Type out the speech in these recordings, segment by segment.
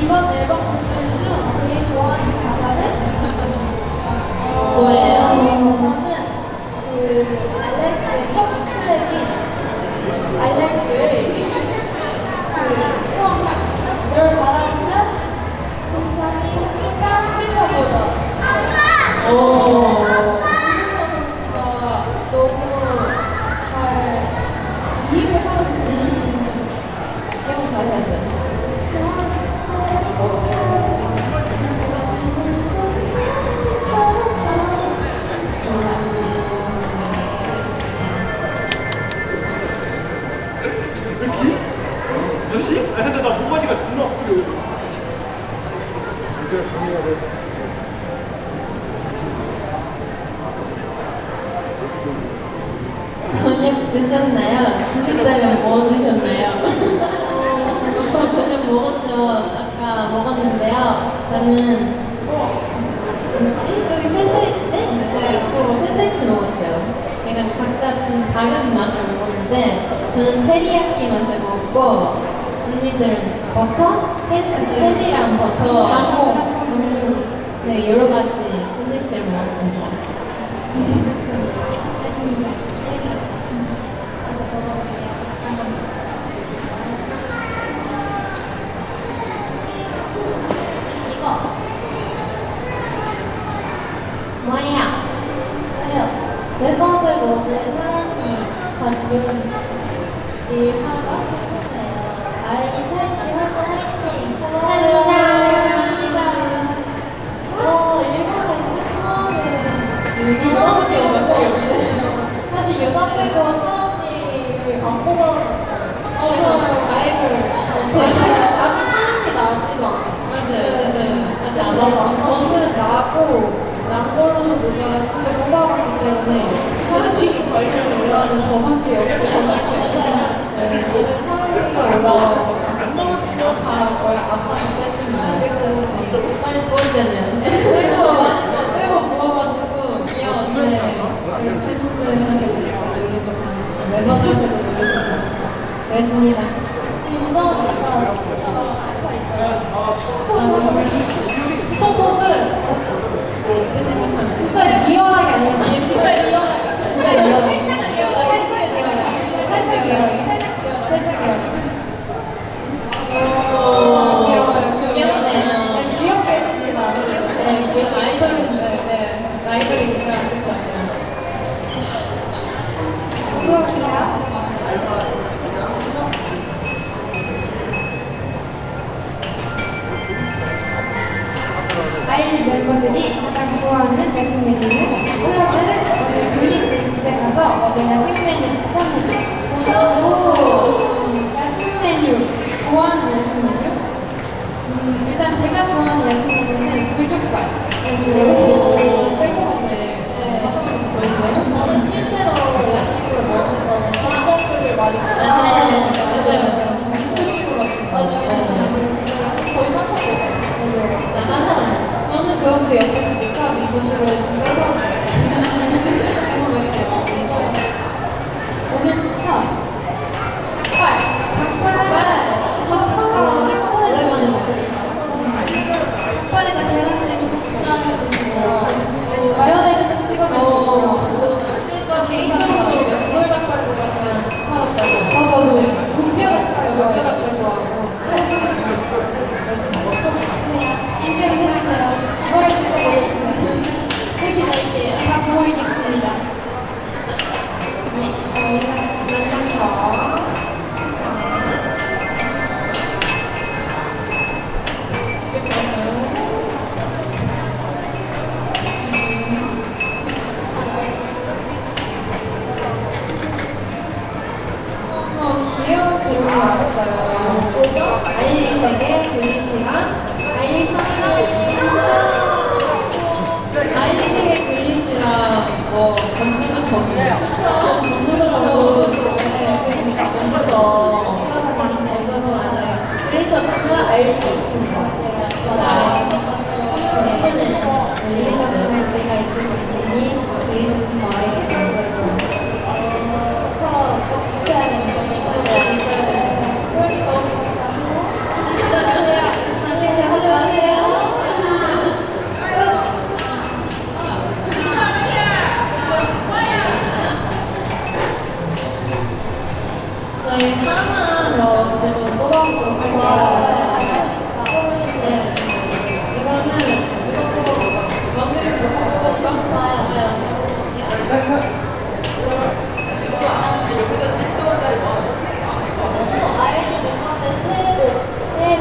이번 앨범 곡들 중 제일 좋아하는 가사는 뭐예요? 저는 그 I like the 첫 like the 그 처음 딱널 바라보면 세상이 한순간 삐져보여 오. 다른 맛을 먹었는데 저는 테리야끼 맛을 먹었고 언니들은 버터? 햄, 햄이랑 버터 짬뽕. 짬뽕. 네 여러 가지 샌드위치를 먹었습니다. 이거 뭐야? 멤버들 모두 사랑이 다른 일화가 힘드네요. 아이리 차이씨 활동 화이팅! 감사합니다. 어, 일본에 있는 사람은 유나밖에 없어요. 사실 유나 빼고 사람들을 안 뽑아봤어요. 어, 저 가입을 아직, 아직 사람이 나지도 않았지. 맞아요. 네. 아직 안 와봐. 저는 나고 랑걸로도 모자라 진짜 뽑아봤기 때문에 사람이 관리를 이해하는 저밖에 없어요. 네, 저는 사람치가 올라와서 다 거의 아파서 뺐습니다. 많이 부었잖아요. 그래서 많이 빼고 부어가지고 귀여웠어요. 네, 저희 팬분들한테도 놀리고 멤버들한테도 놀리고 그랬습니다. 이 무덤은 약간 진짜 알파 있잖아요. 맞아. 스톤포즈 그때 생각하면 진짜 리얼하게 아니면 진짜 진짜 리얼하게. 진짜 리얼하게. 살짝 리얼하게. 제가 살짝 리얼하게. 살짝 리얼하게. 살짝 리얼하게. 오, 귀여워요. 귀여우네요. 네, 귀엽게 했습니다. 네, 귀엽게 아이돌이니까. 네, 아이돌이니까 그렇죠. 아이리 멤버들이 가장 좋아하는 야식 메뉴는 플러스 오늘 불릴 때 집에 가서 먹을 야식 메뉴 추천 메뉴 오, 야식 메뉴 좋아하는 야식 메뉴? 음, 일단 제가 좋아하는 야식 메뉴는 불족발 네, 좋아해요 셀것 같네. 네. 저는 실제로 야식으로 먹는 거는 감자국을 많이 먹어요. 아, 맞아요. 미소식으로 같은 거. 맞아. 거의 항상 먹어요. 맞아요. 짠짠. 저는 그럼 그 옆에서 모카 미소식으로 빼서 먹어볼게요. 이거요. 오늘 추천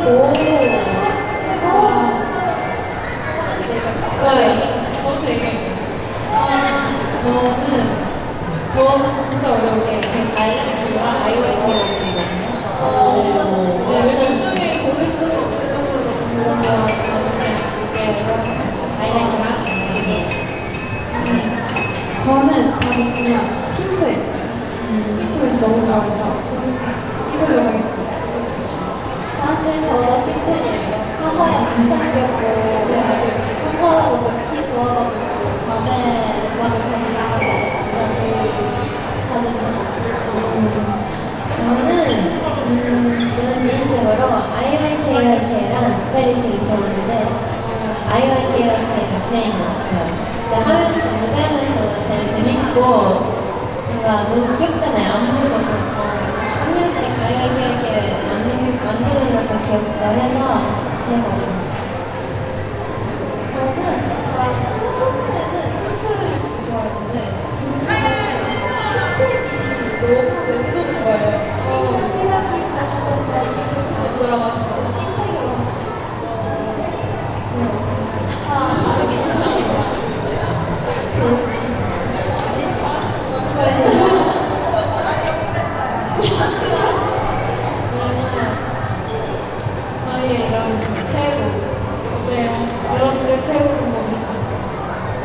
Oh. 팬들이에요. 사서야 진짜 귀엽고 친절하고 특히 좋아가지고 밤에 음악을 자주 나가는데 진짜 제일 자주 가요. 저는 음, 저는 개인적으로 아이와이케이와이케이랑 체리시를 좋아하는데 아이와이케이와이케이가 제일 하면서 무대하면서 제일 재밌고 뭔가 너무 귀엽잖아요. 아무도 그렇고 한 명씩 아이와이케이와이케이 만드는 것도 귀엽고 해서 제가 좀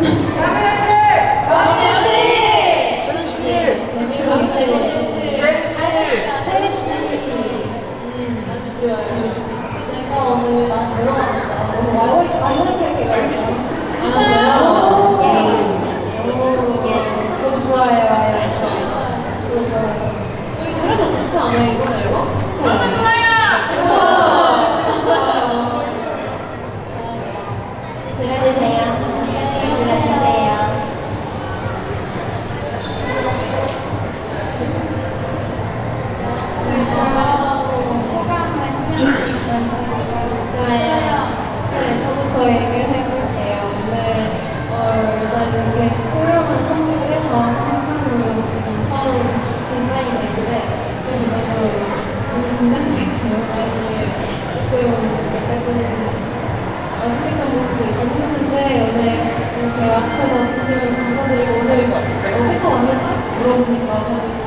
Yeah. огромными болотами.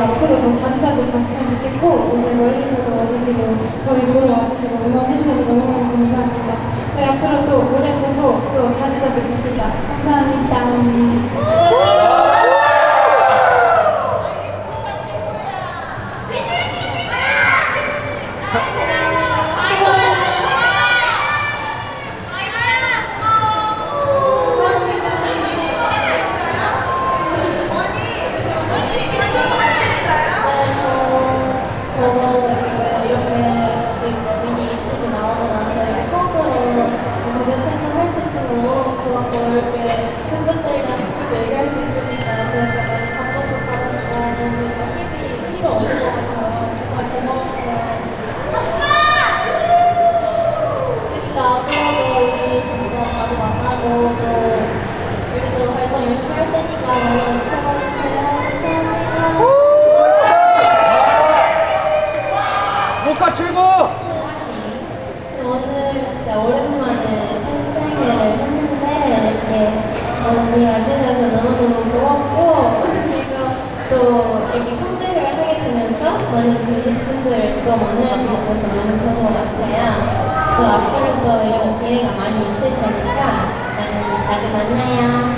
앞으로도 자주자주 봤으면 좋겠고 오늘 멀리서도 와주시고 저희 보러 와주시고 응원해주셔서 너무너무 감사합니다. 저희 앞으로 또 오래 보고 또 자주자주 봅시다. 감사합니다. 계속 얘기할 수 있으니까 그러니까 많이 감동도 받았고 너무 뭔가 힘이 힘을 얻은 것 같아요. 정말 고마웠어요. 그러니까 앞으로도 우리 진짜 자주 만나고 또 우리 또 활동 열심히 할 테니까 많이 같이 와가지고 많이 자